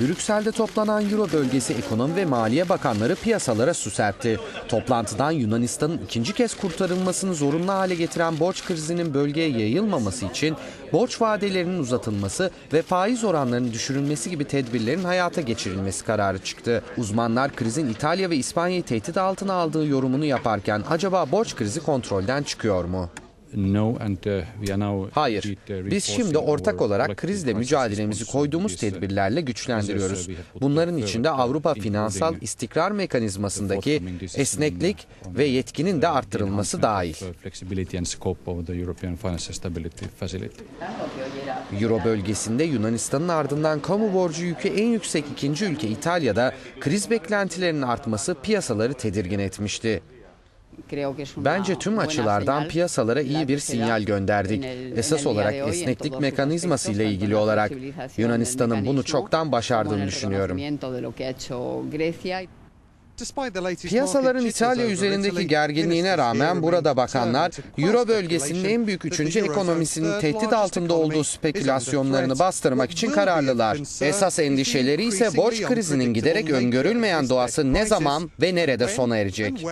Brüksel'de toplanan Euro bölgesi ekonomi ve maliye bakanları piyasalara su serpti. Toplantıdan Yunanistan'ın ikinci kez kurtarılmasını zorunlu hale getiren borç krizinin bölgeye yayılmaması için borç vadelerinin uzatılması ve faiz oranlarının düşürülmesi gibi tedbirlerin hayata geçirilmesi kararı çıktı. Uzmanlar krizin İtalya ve İspanya'yı tehdit altına aldığı yorumunu yaparken acaba borç krizi kontrolden çıkıyor mu? Uh, Hayır. uh, Biz şimdi ortak olarak krizle mücadelemizi koyduğumuz uh, tedbirlerle güçlendiriyoruz. Bunların içinde Avrupa finansal istikrar mekanizmasındaki esneklik ve yetkinin de arttırılması dahil. Euro bölgesinde Yunanistan'ın ardından kamu borcu yükü en yüksek ikinci ülke İtalya'da kriz beklentilerinin artması piyasaları tedirgin etmişti. Bence tüm açılardan piyasalara iyi bir sinyal gönderdik. Esas olarak esneklik mekanizması ile ilgili olarak Yunanistan'ın bunu çoktan başardığını düşünüyorum. Piyasaların İtalya üzerindeki gerginliğine rağmen burada bakanlar Euro bölgesinin en büyük üçüncü ekonomisinin tehdit altında olduğu spekülasyonlarını bastırmak için kararlılar. Esas endişeleri ise borç krizinin giderek öngörülmeyen doğası ne zaman ve nerede sona erecek?